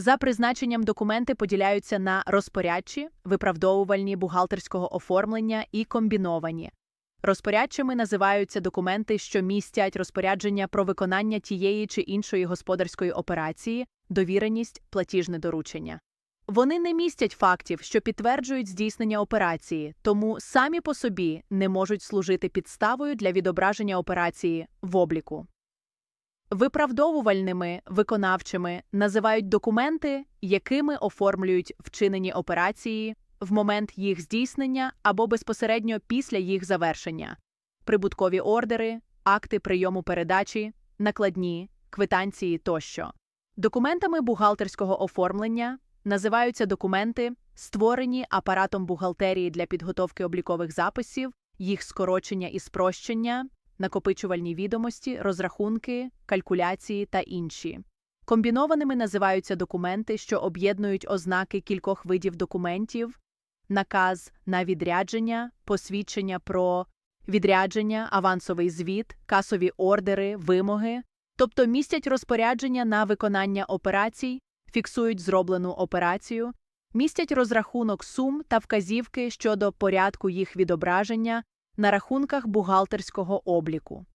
За призначенням документи поділяються на розпорядчі, виправдовувальні бухгалтерського оформлення і комбіновані. Розпорядчими називаються документи, що містять розпорядження про виконання тієї чи іншої господарської операції, довіреність, платіжне доручення. Вони не містять фактів, що підтверджують здійснення операції, тому самі по собі не можуть служити підставою для відображення операції в обліку. Виправдовувальними виконавчими називають документи, якими оформлюють вчинені операції в момент їх здійснення або безпосередньо після їх завершення, прибуткові ордери, акти прийому передачі, накладні, квитанції тощо. Документами бухгалтерського оформлення називаються документи, створені апаратом бухгалтерії для підготовки облікових записів, їх скорочення і спрощення, накопичувальні відомості, розрахунки, калькуляції та інші. Комбінованими називаються документи, що об'єднують ознаки кількох видів документів, наказ на відрядження, посвідчення про відрядження, авансовий звіт, касові ордери, вимоги, тобто містять розпорядження на виконання операцій, фіксують зроблену операцію, містять розрахунок сум та вказівки щодо порядку їх відображення на рахунках бухгалтерського обліку.